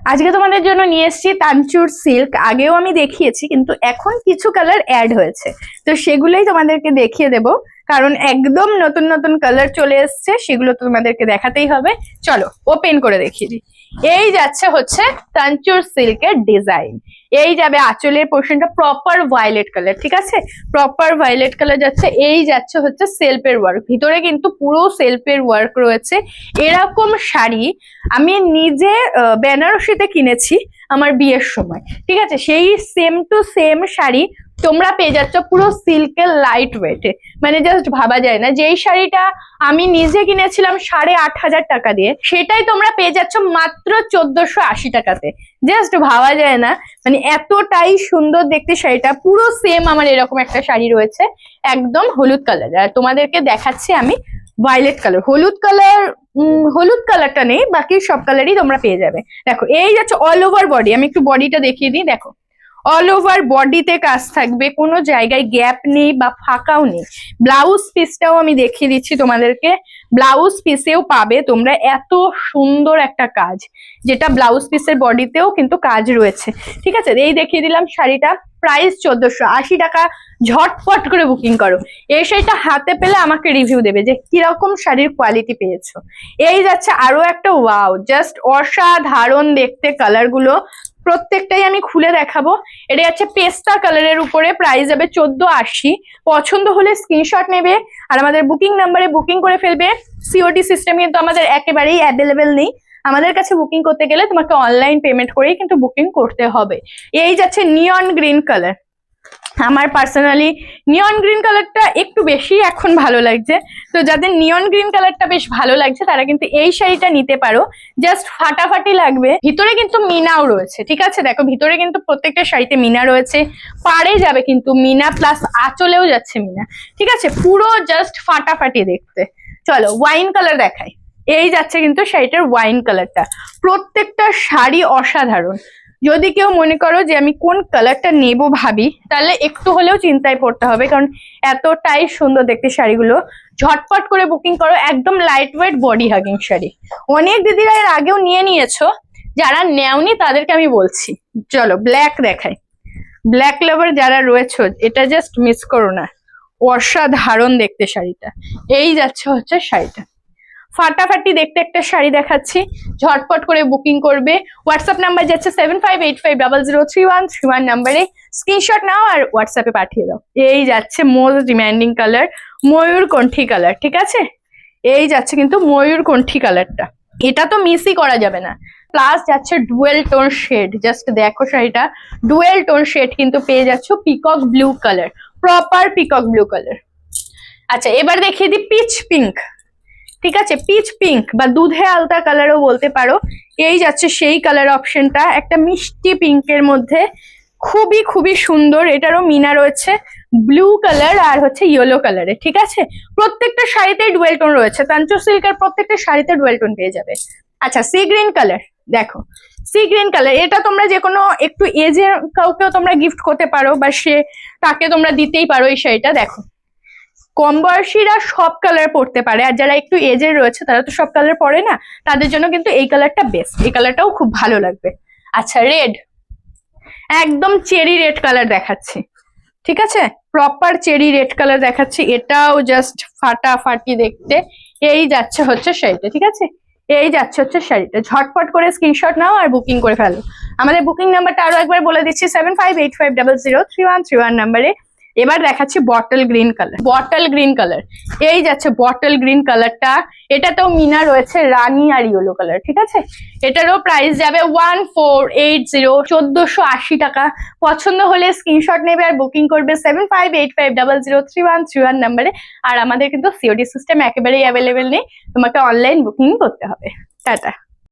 আজকে তোমাদের জন্য নিয়ে এসেছি তানচুর সিল্ক আগেও আমি দেখিয়েছি, কিন্তু এখন কিছু কালার অ্যাড হয়েছে। তো সেগুলোই তোমাদেরকে দেখিয়ে দেব। কারণ একদম নতুন নতুন কালার চলে এসছে, সেগুলো তো তোমাদেরকে দেখাতেই হবে। চলো ওপেন করে দেখিয়ে দিই এই যাচ্ছে হচ্ছে তানচুর সিল্কের ডিজাইন এই যাবে আঁচলের পোর্শনটা প্রপার ভায়োলেট কালার ঠিক আছে? প্রপার ভায়োলেট কালার যাচ্ছে, এই যাচ্ছে হচ্ছে সেলফের ওয়ার্ক ভিতরে কিন্তু পুরো সেলফের ওয়ার্ক রয়েছে। এরকম শাড়ি আমি নিজে বেনারসিতে কিনেছি আমার বিয়ের সময়, ঠিক আছে? সেই সেম টু সেম শাড়ি তোমরা পেয়ে যাচ্ছ পুরো সিল্কের লাইট ওয়েটে মানে জাস্ট ভাবা যায় না। যেই শাড়িটা আমি নিজে কিনেছিলাম সাড়ে আট হাজার টাকা দিয়ে, সেটাই তোমরা পেয়ে যাচ্ছ মাত্র চোদ্দশো আশি টাকাতে। জাস্ট ভাবা যায় না। মানে এতটাই সুন্দর দেখতে শাড়িটা। পুরো সেম আমার এরকম একটা শাড়ি রয়েছে, একদম হলুদ কালার আর তোমাদেরকে দেখাচ্ছি আমি ভায়োলেট কালার হলুদ কালার হলুদ কালারটা নেই, বাকি সব কালারই তোমরা পেয়ে যাবে। দেখো, এই যাচ্ছে অল ওভার বডি আমি একটু বডিটা দেখিয়ে দিই, দেখো। অল ওভার বডিতে কাজ থাকবে, কোনো জায়গায় গ্যাপ নেই বা ফাঁকাও নেই। ব্লাউজ পিসটাও আমি দেখিয়ে দিচ্ছি তোমাদেরকে। ব্লাউজ পিসেও পাবে তোমরা এত সুন্দর একটা কাজ, যেটা ব্লাউজ পিসের বডিতেও কিন্তু কাজ রয়েছে। ঠিক আছে? এই দেখিয়ে দিলাম শাড়িটা। প্রাইস চোদ্দশো আশি টাকা। ঝটপট করে বুকিং করো। এই শাড়িটা হাতে পেলে আমাকে রিভিউ দেবে যে কীরকম শাড়ির কোয়ালিটি পেয়েছ। এই যাচ্ছে আরও একটা ওয়াও জাস্ট অসাধারণ দেখতে কালারগুলো প্রত্যেকটাই আমি খুলে দেখাবো। এটা যাচ্ছে পেস্তা কালারের উপরে প্রাইস যাবে চোদ্দ আশি। পছন্দ হলে স্ক্রিনশট নেবে আর আমাদের বুকিং নাম্বারে বুকিং করে ফেলবে। সিওটি সিস্টেম কিন্তু আমাদের একেবারেই অ্যাভেলেবেল নেই। আমাদের কাছে বুকিং করতে গেলে তোমাকে অনলাইন পেমেন্ট করেই কিন্তু বুকিং করতে হবে। এই যাচ্ছে নিয়ন গ্রিন কালার আমার পার্সোনালি নিয়ন গ্রিন কালারটা একটু বেশি এখন ভালো লাগছে। তো যাদের নিয়ন গ্রিন কালারটা বেশ ভালো লাগছে, তারা কিন্তু এই শাড়িটা নিতে পারো। জাস্ট ফাটাফাটি লাগবে। ভিতরে কিন্তু মিনাও রয়েছে, ঠিক আছে? দেখো, ভিতরে কিন্তু প্রত্যেকটা শাড়িতে মিনা রয়েছে। পারে যাবে কিন্তু মিনা প্লাস আঁচলেও যাচ্ছে মিনা। ঠিক আছে? পুরো জাস্ট ফাটাফাটি দেখতে। চলো ওয়াইন কালার দেখাই। এই যাচ্ছে কিন্তু শাড়িটার ওয়াইন কালারটা প্রত্যেকটা শাড়ি অসাধারণ। যদি কেউ মনে করো যে আমি কোন কালারটা নেব ভাবি, তাহলে একটু হলেও চিন্তায় পড়তে হবে। কারণ এতটাই সুন্দর দেখতে শাড়িগুলো। ঝটপট করে বুকিং করো একদম light weight body hugging sari. অনেক দিদিরা এর আগেও নিয়ে নিয়েছো। যারা নেওনি তাদেরকে আমি বলছি। চলো ব্ল্যাক দেখাই। ব্ল্যাক লাভার যারা রয়েছে, এটা জাস্ট মিস করো না। অসাধারণ দেখতে শাড়িটা। এই যাচ্ছে হচ্ছে শাড়িটা। ফাটাফাটি দেখতে একটা শাড়ি দেখাচ্ছি। ঝটপট করে বুকিং করবে। হোয়াটসঅ্যাপ নাম্বার যাচ্ছে seven five eight five double zero three one three one নাম্বারে স্ক্রিনশট নাও আর হোয়াটসঅ্যাপে পাঠিয়ে দাও। এই যাচ্ছে মোস্ট ডিম্যান্ডিং কালার ময়ূর কণ্ঠী কালার ঠিক আছে? এই যাচ্ছে কিন্তু ময়ূর কণ্ঠী কালারটা এটা তো মিসই করা যাবে না। প্লাস যাচ্ছে ডুয়েল টোন শেড জাস্ট দেখো শাড়িটা। ডুয়েল টোন শেড কিন্তু পেয়ে যাচ্ছ peacock blue colour proper peacock blue colour আচ্ছা এবার দেখিয়ে দিই পিচ পিঙ্ক ঠিক আছে? পিচ পিঙ্ক বা দুধে আলতা কালারও বলতে পারো। এই যাচ্ছে সেই কালার অপশনটা একটা মিষ্টি পিঙ্কের মধ্যে খুবই খুবই সুন্দর। এটারও মিনা রয়েছে ব্লু কালার আর হচ্ছে ইয়েলো কালারে ঠিক আছে? প্রত্যেকটা শাড়িতে ডুয়েল টোন রয়েছে। তাঞ্চ সিল্কের প্রত্যেকটা শাড়িতে ডুয়েল টোন পেয়ে যাবে। আচ্ছা সি গ্রিন কালার দেখো। সি গ্রিন কালার এটা তোমরা যে কোনো একটু এজের কাউকেও তোমরা গিফট করতে পারো বা সে তাকে তোমরা দিতেই পারো এই শাড়িটা, দেখো। কম বয়সীরা সব কালার পরতে পারে। আর যারা একটু এজের রয়েছে, তারা তো সব কালার পরে না? তাদের জন্য কিন্তু এই কালারটা বেস্ট এই কালারটাও খুব ভালো লাগবে। আচ্ছা রেড একদম চেরি রেড কালার দেখাচ্ছি। ঠিক আছে? প্রপার চেরি রেড কালার দেখাচ্ছি। এটাও জাস্ট ফাটাফাটি দেখতে। এই যাচ্ছে হচ্ছে শাড়িটা, ঠিক আছে? এই যাচ্ছে হচ্ছে শাড়িটা। ঝটপট করে স্ক্রিনশট নাও আর বুকিং করে ফেলো। আমাদের বুকিং নাম্বারটা আরও একবার বলে দিচ্ছি seven five eight five double zero three one three one নাম্বারে এবার দেখাচ্ছি bottle green colour bottle green colour এই যাচ্ছে বটল গ্রিন কালারটা এটাতেও মিনা রয়েছে রানি আর ইয়েলো কালার ঠিক আছে? এটারও প্রাইস যাবে ওয়ান ফোর এইট জিরো চোদ্দশো আশি টাকা। পছন্দ হলে স্ক্রিনশট নেবে আর বুকিং করবে seven five eight five double zero three one three one নাম্বারে আর আমাদের কিন্তু সিওডি সিস্টেম একেবারেই অ্যাভেলেবেল নেই। তোমাকে অনলাইন বুকিং করতে হবে। টাটা।